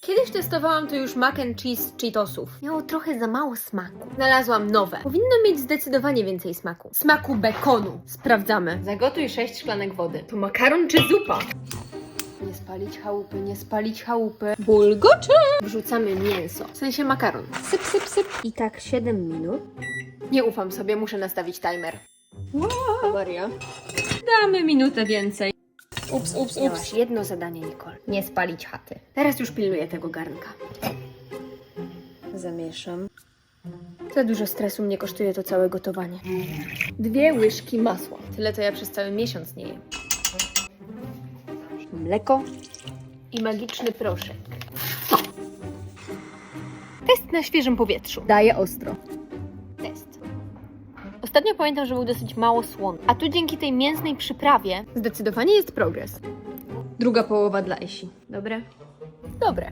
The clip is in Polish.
Kiedyś testowałam tu już mac and cheese Cheetosów. Miało trochę za mało smaku. Znalazłam nowe. Powinno mieć zdecydowanie więcej smaku. Smaku bekonu. Sprawdzamy. Zagotuj 6 szklanek wody. To makaron czy zupa? Nie spalić chałupy, nie spalić chałupy. Bulgocze! Wrzucamy mięso, w sensie makaron. Syp, syp, syp. I tak 7 minut. Nie ufam sobie, muszę nastawić timer. Awaria. Damy minutę więcej. Ups, ups, Miałaś jedno zadanie, Nicole. Nie spalić chaty. Teraz już pilnuję tego garnka. Zamieszam. Za dużo stresu mnie kosztuje to całe gotowanie. Dwie łyżki masła. Tyle to ja przez cały miesiąc nie jem. Mleko. I magiczny proszek. Test na świeżym powietrzu. Daje ostro. Ostatnio pamiętam, że był dosyć mało słony. A tu dzięki tej mięsnej przyprawie zdecydowanie jest progres. Druga połowa dla Esi. Dobre? Dobre.